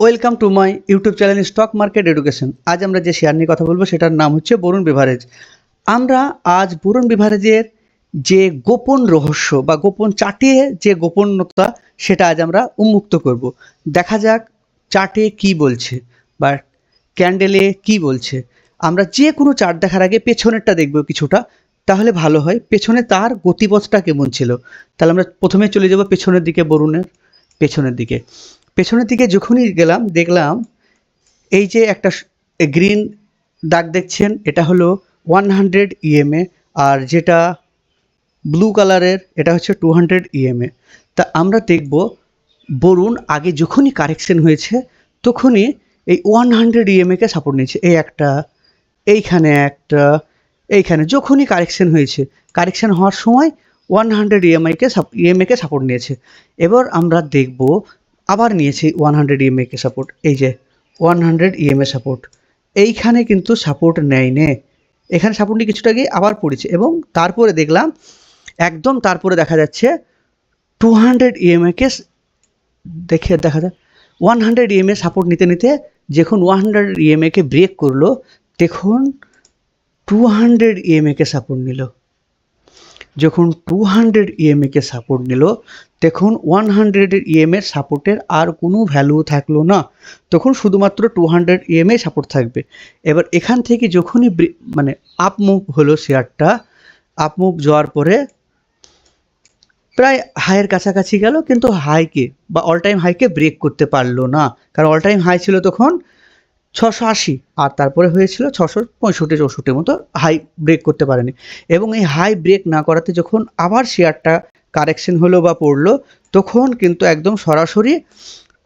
Welcome to my YouTube channel stock market education. আজ আমরা যে শেয়ার নিয়ে কথা বলব, সেটার নাম হচ্ছে বরুণ বিভারেজ। আমরা আজ বরুণ বিভারেজের যে গোপন রহস্য বা গোপন চার্টে যে গোপনতা, সেটা আজ আমরা উন্মুক্ত করব। দেখা যাক চার্টে কি বলছে বা ক্যান্ডেলে কি বলছে। আমরা যে কোনো চার্ট দেখার আগে পেছনেরটা দেখব কিছুটা, তাহলে ভালো হয়। পেছনে তার গতিপথটা কেমন ছিল? তাহলে আমরা প্রথমে চলে যাব পেছনের দিকে, বরুণের পেছনের দিকে। পেছনের দিকে যখনই গেলাম, দেখলাম এই যে একটা গ্রিন দাগ দেখছেন, এটা হলো ওয়ান হান্ড্রেড ইএমএ আর যেটা ব্লু কালারের, এটা হচ্ছে টু হান্ড্রেড ইএমএ। তা আমরা দেখব, বরুণ আগে যখনই কারেকশন হয়েছে, তখনই এই ওয়ান হান্ড্রেড ইএমএকে সাপোর্ট নিয়েছে। এই একটা, এইখানে একটা, এইখানে যখনই কারেকশন হয়েছে, কারেকশন হওয়ার সময় ওয়ান হান্ড্রেড ইএমআইকে ইএমএকে সাপোর্ট নিয়েছে। এবার আমরা দেখব আবার নিয়েছি ওয়ান হান্ড্রেড ইএমএকে সাপোর্ট এই যে ওয়ান হান্ড্রেড ইএমএ সাপোর্ট এইখানে কিন্তু সাপোর্ট নেয় নে। এখানে সাপোর্টটি কিছুটা গিয়ে আবার পড়েছে এবং তারপরে দেখলাম, একদম তারপরে দেখা যাচ্ছে টু হান্ড্রেড ইএমএকে দেখে দেখা যায় ওয়ান হান্ড্রেড ইএমএ সাপোর্ট নিতে নিতে যখন ওয়ান হান্ড্রেড ইএমএকে ব্রেক করল, তখন টু হান্ড্রেড ইএমএকে সাপোর্ট নিল। যখন টু হান্ড্রেড ইএমএকে সাপোর্ট নিল, তখন ওয়ান হান্ড্রেডের ইএমএর সাপোর্টের আর কোনো ভ্যালু থাকল না। তখন শুধুমাত্র টু হান্ড্রেড ইএমএ সাপোর্ট থাকবে। এবার এখান থেকে যখনই মানে আপ মুভ হলো শেয়ারটা আপ মুভ যাওয়ার পরে প্রায় হাইয়ের কাছাকাছি গেল, কিন্তু হাইকে বা অল টাইম হাইকে ব্রেক করতে পারল না। কারণ অল টাইম হাই ছিল তখন ছশো আশি, আর তারপরে হয়েছিল ছশো পঁয়ষট্টি, চৌষট্টির মতো হাই ব্রেক করতে পারেনি। এবং এই হাই ব্রেক না করাতে যখন আবার শেয়ারটা কারেকশন হলো বা পড়ল, তখন কিন্তু একদম সরাসরি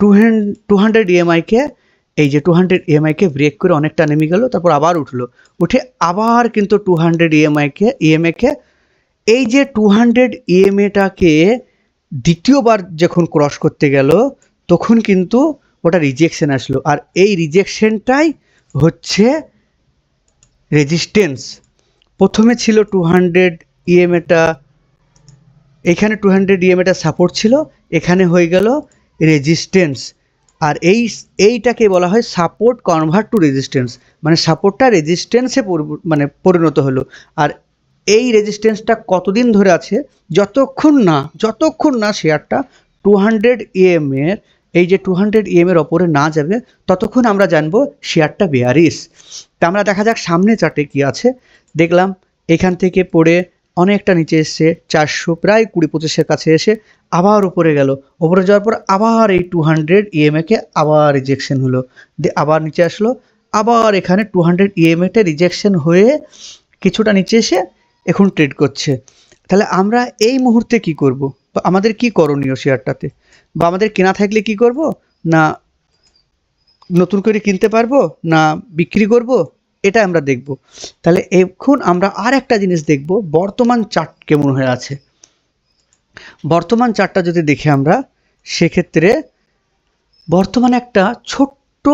টু হ্যান্ড টু হান্ড্রেড ইএমআইকে এই যে টু হান্ড্রেড ইএমআইকে ব্রেক করে অনেকটা নেমে গেল, তারপর আবার উঠল। উঠে আবার কিন্তু টু হান্ড্রেড ইএমআইকে ইএমএকে এই যে টু হান্ড্রেড ইএমএটাকে দ্বিতীয়বার যখন ক্রস করতে গেল, তখন কিন্তু ওটা রিজেকশন আসলো। আর এই রিজেকশনটাই হচ্ছে রেজিস্ট্যান্স প্রথমে ছিল টু হান্ড্রেড ইএমএটা এখানে টু হান্ড্রেড ইএমএটা সাপোর্ট ছিল, এখানে হয়ে গেল রেজিস্ট্যান্স আর এই, এইটাকে বলা হয় সাপোর্ট কনভার্ট টু রেজিস্ট্যান্স মানে সাপোর্টটা রেজিস্ট্যান্সে মানে পরিণত হলো। আর এই রেজিস্ট্যান্সটা কতদিন ধরে আছে? যতক্ষণ না যতক্ষণ না শেয়ারটা টু হান্ড্রেড ইএম এর এই যে টু হান্ড্রেড এর ওপরে না যাবে, ততক্ষণ আমরা জানব শেয়ারটা বেয়ারিস তা আমরা দেখা যাক সামনে চার্টে কি আছে। দেখলাম এখান থেকে পড়ে অনেকটা নিচে এসছে, চারশো, প্রায় কুড়ি পঁচিশের কাছে এসে আবার উপরে গেল। ওপরে যাওয়ার পর আবার এই টু হান্ড্রেড ইএমএকে আবার রিজেকশন হলো। দিয়ে আবার নিচে আসলো, আবার এখানে টু হান্ড্রেড ইএমএটা রিজেকশন হয়ে কিছুটা নিচে এসে এখন ট্রেড করছে। তাহলে আমরা এই মুহূর্তে কি করব? আমাদের কি করণীয় শেয়ারটাতে? বা আমাদের কেনা থাকলে কি করব? না নতুন করে কিনতে পারব? না বিক্রি করব? এটা আমরা দেখব। তাহলে এখন আমরা আর একটা জিনিস দেখব, বর্তমান চার্ট কেমন হয়ে আছে? বর্তমান চার্টটা যদি দেখি আমরা, সেক্ষেত্রে বর্তমানে একটা ছোট্ট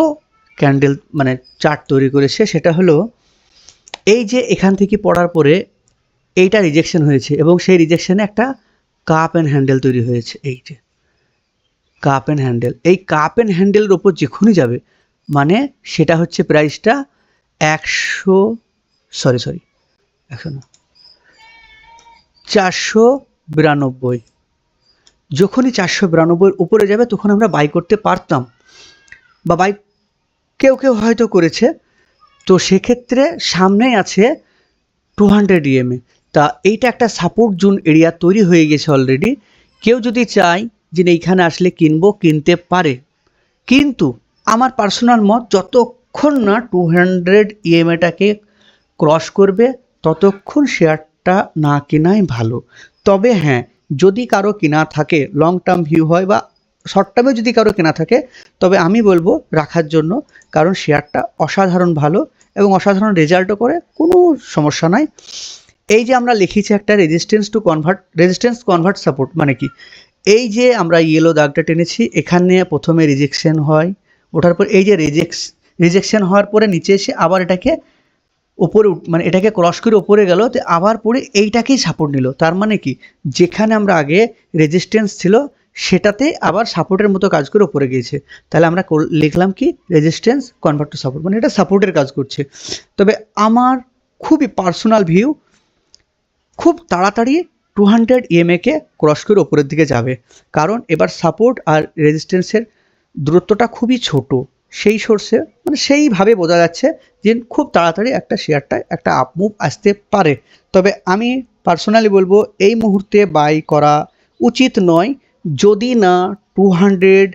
ক্যান্ডেল মানে চার্ট তৈরি করেছে, সেটা হলো এই যে এখান থেকে পড়ার পরে এইটা রিজেকশন হয়েছে এবং সেই রিজেকশনে একটা কাপ অ্যান্ড হ্যান্ডেল তৈরি হয়েছে, এই যে। কাপ অ্যান্ড হ্যান্ডেল এই কাপ অ্যান্ড হ্যান্ডেলের ওপর যখনই যাবে মানে সেটা হচ্ছে প্রাইসটা একশো সরি সরি একশো না, চারশো বিরানব্বই। যখনই চারশো বিরানব্বইয়ের উপরে যাবে, তখন আমরা বাই করতে পারতাম। বা বাই কেউ কেউ হয়তো করেছে। তো সেক্ষেত্রে সামনেই আছে টু হান্ড্রেড ইএমএ তা এইটা একটা সাপোর্ট জোন এরিয়া তৈরি হয়ে গেছে অলরেডি কেউ যদি চায় যে এইখানে আসলে কিনবো, কিনতে পারে। কিন্তু আমার পার্সোনাল মত, যতক্ষণ না টু হান্ড্রেড ইএমএটাকে ক্রস করবে, ততক্ষণ শেয়ারটা না কেনাই ভালো। তবে হ্যাঁ যদি কারও কেনা থাকে লং টার্ম ভিউ হয় বা শর্ট টার্মে যদি কারও কেনা থাকে, তবে আমি বলব রাখার জন্য, কারণ শেয়ারটা অসাধারণ ভালো এবং অসাধারণ রেজাল্টও করে, কোনো সমস্যা নাই। এই যে আমরা লিখেছি একটা resistance to convert resistance convert support মানে কি? এই যে আমরা ইয়েলো দাগটা টেনেছি, এখানে প্রথমে রিজেকশন হয়, ওঠার পর এই যে রিজেক্স রিজেকশন হওয়ার পরে নিচে এসে আবার এটাকে উপরে মানে এটাকে ক্রস করে উপরে গেল, তো আবার পরে এইটাকেই সাপোর্ট নিল। তার মানে কি? যেখানে আমরা আগে রেজিস্ট্যান্স ছিল, সেটাতে আবার সাপোর্টের মতো কাজ করে ওপরে গিয়েছে। তাহলে আমরা লিখলাম কি? রেজিস্ট্যান্স কনভার্ট টু সাপোর্ট মানে এটা সাপোর্টের কাজ করছে। তবে আমার খুবই পার্সোনাল ভিউ খুব তাড়াতাড়ি টু হান্ড্রেড ইএমএকে ক্রস করে ওপরের দিকে যাবে। কারণ এবার সাপোর্ট আর রেজিস্ট্যান্সের দূরত্বটা খুবই ছোট। সেই সোর্সে মানে সেইভাবে বোঝা যাচ্ছে যে খুব তাড়াতাড়ি একটা শেয়ারটায় একটা আপ মুভ আসতে পারে। তবে আমি পার্সোনালি বলব, এই মুহূর্তে বাই করা উচিত নয়। যদি না টু হান্ড্রেড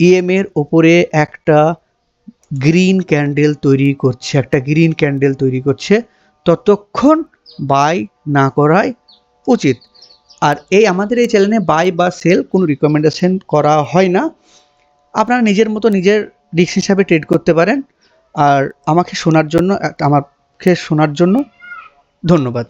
ইএমের ওপরে একটা গ্রিন ক্যান্ডেল তৈরি করছে, একটা গ্রিন ক্যান্ডেল তৈরি করছে, ততক্ষণ বাই না করাই উচিত। আর এই আমাদের এই চ্যানেলে বাই বা সেল কোনো রিকমেন্ডেশন করা হয় না। আপনারা নিজের মতো নিজের রিক্স হিসাবে ট্রেড করতে পারেন। আর আমাকে শোনার জন্য আমাকে শোনার জন্য ধন্যবাদ।